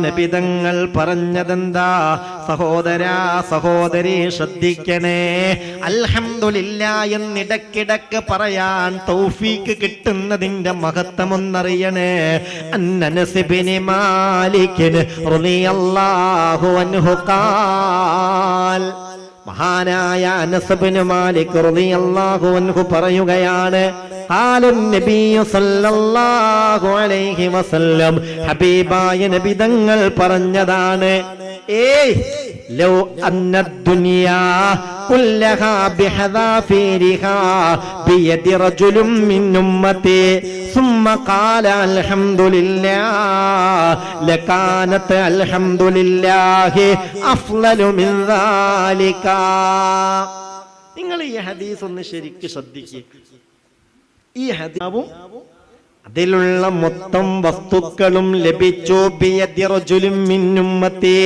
നബിതങ്ങൾ പറഞ്ഞതെന്താ? സഹോദരാ സഹോദരി ശ്രദ്ധിക്കണേ. അൽഹംദുലില്ല എന്നിടക്കിടക്ക് പറയാൻ തൗഫീക്ക് കിട്ടുന്നതിന്റെ മഹത്വം ഒന്നറിയണേ അന്നനസിബിനി മാലിക്കിന് റളിയല്ലാഹു അൻഹു ഖാൽ മഹാനായ അനസബിന് മാലിക് റളിയല്ലാഹു അൻഹു പറയുകയാണ് ഖാലൻ സല്ലല്ലാഹു അലൈഹി വസല്ലം ഹബീബായ നബി പറഞ്ഞതാണ് ഏയ് ലോ അന്ന ദുനിയാ കുല്ലഹാ ബിയദി മിൻ ثم قال الحمد لله لكانت الحمد لله أفضل من ذلك നിങ്ങൾ ഈ ഹദീസ് ഒന്ന് ശരിക്ക് ശ്രദ്ധിക്കുക ഈ ഹദീവും അതിലുള്ള മൊത്തം വസ്തുക്കളും ലഭിച്ചു ബിയദി റജുലിൻ മിൻ ഉമ്മത്തി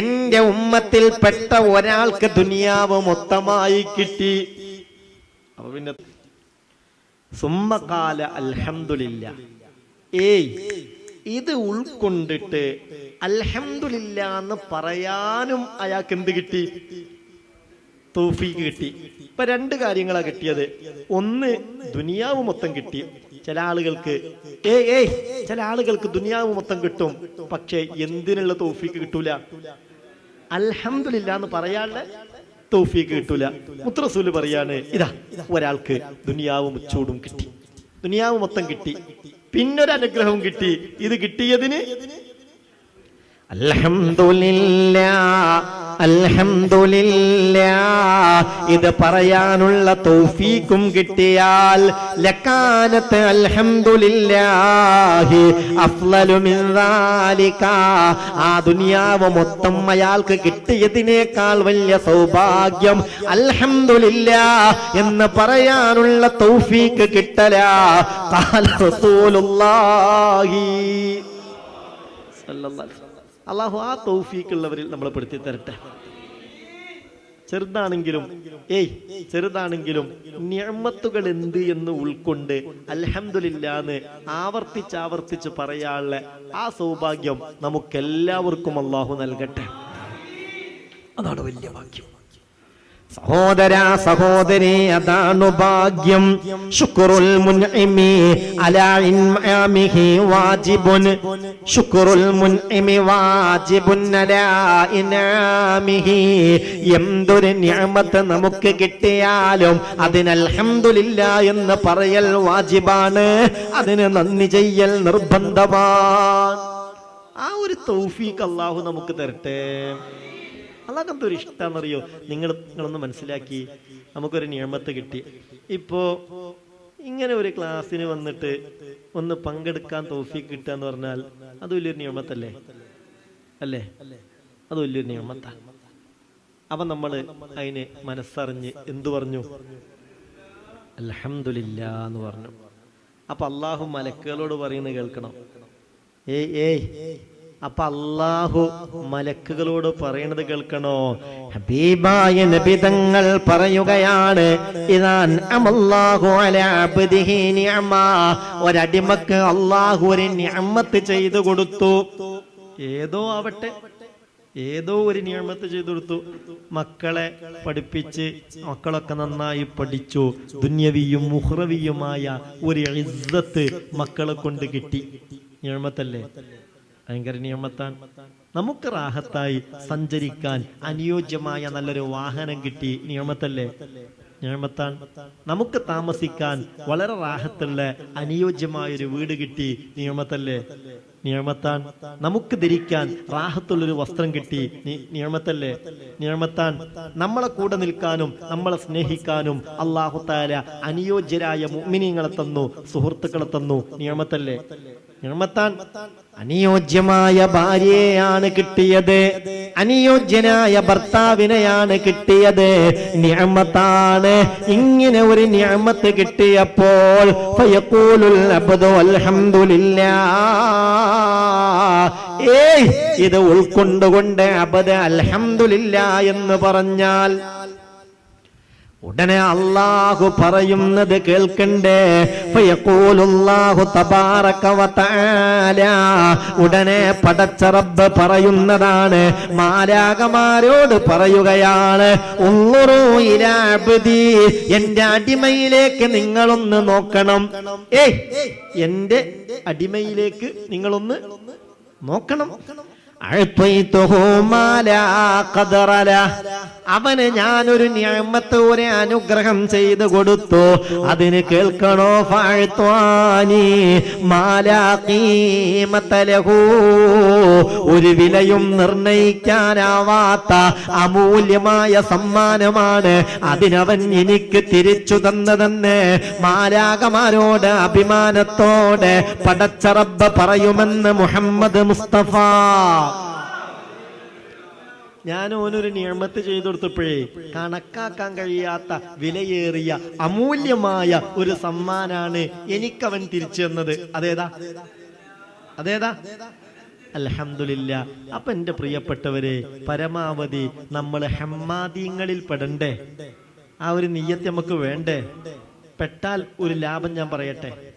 എന്റെ ഉമ്മത്തിൽപ്പെട്ട ഒരാൾക്ക് ദുനിയാവ് മൊത്തമായി കിട്ടി അപ്പൊ പിന്നെ സുമ്മകാല അൽഹംദുലില്ല. ഏയ് ഇത് ഉൾക്കൊണ്ടിട്ട് അൽഹംദുലില്ല എന്ന് പറയാനും അയാൾക്ക് എന്ത് കിട്ടി? തൗഫീക്ക് കിട്ടി. ഇപ്പൊ രണ്ട് കാര്യങ്ങളാ കിട്ടിയത്. ഒന്ന് ദുനിയാവ് മൊത്തം കിട്ടി. ചില ആളുകൾക്ക് ഏയ് ഏയ് ചില ആളുകൾക്ക് ദുനിയാവ് മൊത്തം കിട്ടും. പക്ഷെ എന്തിനുള്ള തൗഫീക്ക് കിട്ടൂല? അൽഹംദുലില്ല എന്ന് പറയാനുള്ള തൗഫീക്ക് കിട്ടൂല. മുത്രസൂൽ പറയാണ് ഇതാ ഒരാൾക്ക് ദുനിയാവും ചൂടും കിട്ടി. ദുനിയാവ് മൊത്തം കിട്ടി. പിന്നൊരു അനുഗ്രഹവും കിട്ടി. ഇത് കിട്ടിയതിന് അൽഹംദുലില്ലാ അൽഹംദുലില്ലാ. ഇത് പറയാനുള്ള തൗഫീക്കും കിട്ടിയാൽ ലക്കാനത്ത് അൽഹംദുലില്ലാഹി അഫ്ളലു മിൻ ആ ദുനിയാവ് മൊത്തം അയാൾക്ക് കിട്ടിയതിനേക്കാൾ വലിയ സൗഭാഗ്യം അൽഹംദുലില്ലാ എന്ന് പറയാനുള്ള തൗഫീക്ക് കിട്ടലാ. ഖാല റസൂലുള്ളാഹി. അള്ളാഹു ആ തൗഫീക്കുള്ളവരിൽ നമ്മളെ പെടുത്തി തരട്ടെ. ചെറുതാണെങ്കിലും ഏയ് ചെറുതാണെങ്കിലും നിയമത്തുകൾ എന്ത് എന്ന് ഉൾക്കൊണ്ട് അലഹമില്ലാന്ന് ആവർത്തിച്ച് ആവർത്തിച്ച് പറയാനുള്ള ആ സൗഭാഗ്യം നമുക്കെല്ലാവർക്കും അള്ളാഹു നൽകട്ടെ. അതാണ് വലിയ ഭാഗ്യം. സഹോദര സഹോദരി അതാണു ഭാഗ്യം. ശുക്രുൽ മുൻഇമി അലാ ഇൻആമിഹി വാജിബുൻ. ശുക്രുൽ മുൻഇമി വാജിബുൻ അലാ ഇൻആമിഹി എന്തൊരു നിഅമത്ത് നമുക്ക് കിട്ടിയാലും അതിന് അൽഹംദുലില്ലാ എന്ന് പറയൽ വാജിബാണ്. അതിന് നന്ദി ചെയ്യൽ നിർബന്ധമാണ് ആ ഒരു തൗഫീഖ് അല്ലാഹു നമുക്ക് തരട്ടെ. അള്ളാഹ് എന്തൊരു ഇഷ്ടമാണെന്നറിയോ നിങ്ങൾ നിങ്ങളൊന്ന് മനസ്സിലാക്കി. നമുക്കൊരു നിയമത്ത് കിട്ടി. ഇപ്പോ ഇങ്ങനെ ഒരു ക്ലാസ്സിന് വന്നിട്ട് ഒന്ന് പങ്കെടുക്കാൻ തോഫിക്ക് കിട്ടുക എന്ന് പറഞ്ഞാൽ അത് വലിയൊരു നിയമത്തല്ലേ? അല്ലേ? അത് വലിയൊരു നിയമത്താ. അപ്പൊ നമ്മൾ അതിനെ മനസ്സറിഞ്ഞ് എന്തു പറഞ്ഞു? അലഹമില്ല എന്ന് പറഞ്ഞു. അപ്പൊ അള്ളാഹു മലക്കുകളോട് പറയുന്നത് കേൾക്കണം. ഏയ് ഏയ്. അപ്പൊ അള്ളാഹു മലക്കുകളോട് പറയണത് കേൾക്കണോ? ഹബീബായ നബിതങ്ങൾ പറയുകയാണ് ഇതാൻ അമല്ലാഹു അലാ അബ്ദിഹി നിഅമ. ഒരടിമക്ക് അള്ളാഹു ഒരു നിഅമത്ത് ചെയ്തു കൊടുത്തു. ഏതോ ആവട്ടെ ഏതോ ഒരു നിയമത്ത് ചെയ്തു കൊടുത്തു. മക്കളെ പഠിപ്പിച്ച് മക്കളൊക്കെ നന്നായി പഠിച്ചു. ദുന്യവിയും മുഹ്റവിയുമായ ഒരു ഇസ്സത്ത് മക്കളെ കൊണ്ട് കിട്ടി. നിയമത്തല്ലേ ഭയങ്കര നിയമത്താൻ നമുക്ക് റാഹത്തായി സഞ്ചരിക്കാൻ അനുയോജ്യമായ നല്ലൊരു വാഹനം കിട്ടി നിയമത്തല്ലേ? നിയമത്താൻ നമുക്ക് താമസിക്കാൻ വളരെ റാഹത്തുള്ള അനുയോജ്യമായ ഒരു വീട് കിട്ടി നിയമത്തല്ലേ? നിയമത്താൻ നമുക്ക് ധരിക്കാൻ റാഹത്തുള്ളൊരു വസ്ത്രം കിട്ടി നിയമത്തല്ലേ? നിയമത്താൻ നമ്മളെ കൂടെ നിൽക്കാനും നമ്മളെ സ്നേഹിക്കാനും അള്ളാഹു താര അനുയോജ്യരായ മുഅ്മിനീങ്ങളെ തന്നു സുഹൃത്തുക്കളെ തന്നു. നിയമത്തല്ലേ? നിയമത്താൻ അനുയോജ്യമായ ഭാര്യയാണ് കിട്ടിയത്. അനുയോജ്യനായ ഭർത്താവിനെയാണ് കിട്ടിയത്. നിയമത്താണ് ഇങ്ങനെ ഒരു ഞാമത്ത് കിട്ടിയപ്പോൾ ഏയ് ഇത് ഉൾക്കൊണ്ടുകൊണ്ട് അബദ് അൽഹംദുലില്ലാ എന്ന് പറഞ്ഞാൽ ഉടനെ അള്ളാഹു പറയുന്നത് കേൾക്കണ്ടേ? ഉടനെ പടച്ച റബ്ബ് പറയുന്നതാണ്. മാലാകമാരോട് പറയുകയാണ് എന്റെ അടിമയിലേക്ക് നിങ്ങളൊന്ന് നോക്കണം. ഏയ് എന്റെ അടിമയിലേക്ക് നിങ്ങളൊന്ന് നോക്കണം. അഴ്ത്വയ്തുഹു മാലാ ഖദറല. അവന് ഞാനൊരു ഞാമത്ത് ഒരു അനുഗ്രഹം ചെയ്തു കൊടുത്തു. അതിന് കേൾക്കണോ ഫാഴ്ത്വാനി? മാലാ ഖീമത്തലഹു. ഒരു വിലയും നിർണയിക്കാനാവാത്ത അമൂല്യമായ സമ്മാനമാണ് അതിനവൻ എനിക്ക് തിരിച്ചു തന്നതെന്ന് മാലാകമാരോട് അഭിമാനത്തോടെ പടച്ചറബ് പറയുമെന്ന് മുഹമ്മദ് മുസ്തഫ. ഞാൻ ഓനൊരു നിയമത്ത് ചെയ്തു കൊടുത്തപ്പോഴേ കണക്കാക്കാൻ കഴിയാത്ത വിലയേറിയ അമൂല്യമായ ഒരു സമ്മാനാണ് എനിക്കവൻ തിരിച്ചു തന്നത്. അതേതാ? അതേതാ? അലഹമില്ല അപ്പൊ എന്റെ പ്രിയപ്പെട്ടവരെ പരമാവധി നമ്മൾ ഹമ്മാദീങ്ങളിൽ പെടണ്ടേ? ആ ഒരു നീയത്ത് നമുക്ക് വേണ്ടേ? പെട്ടാൽ ഒരു ലാഭം ഞാൻ പറയട്ടെ?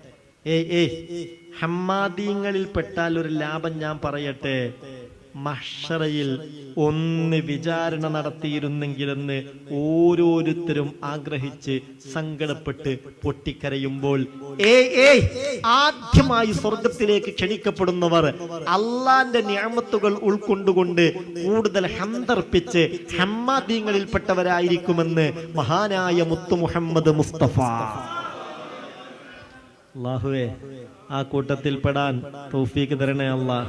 ഏയ് ഏയ്. ഹമ്മാദീങ്ങളിൽ പെട്ടാൽ ഒരു ലാഭം ഞാൻ പറയട്ടെ? മഷറയിൽ ഒന്ന് വിചാരണ നടത്തിയിരുന്നെങ്കിലെന്ന് ഓരോരുത്തരും ആഗ്രഹിച്ച് സങ്കടപ്പെട്ട് പൊട്ടിക്കരയുമ്പോൾ ആദ്യമായി സ്വർഗത്തിലേക്ക് ക്ഷണിക്കപ്പെടുന്നവർ അള്ളാന്റെ ഞാമത്തുകൾ ഉൾക്കൊണ്ടുകൊണ്ട് കൂടുതൽ ഹന്തർപ്പിച്ച് ഹമ്മാദീങ്ങളിൽപ്പെട്ടവരായിരിക്കുമെന്ന് മഹാനായ മുത്തു മുഹമ്മദ് മുസ്തഫ. അള്ളാഹുവേ ആ കൂട്ടത്തിൽ പെടാൻ തരണേ അള്ളാഹ്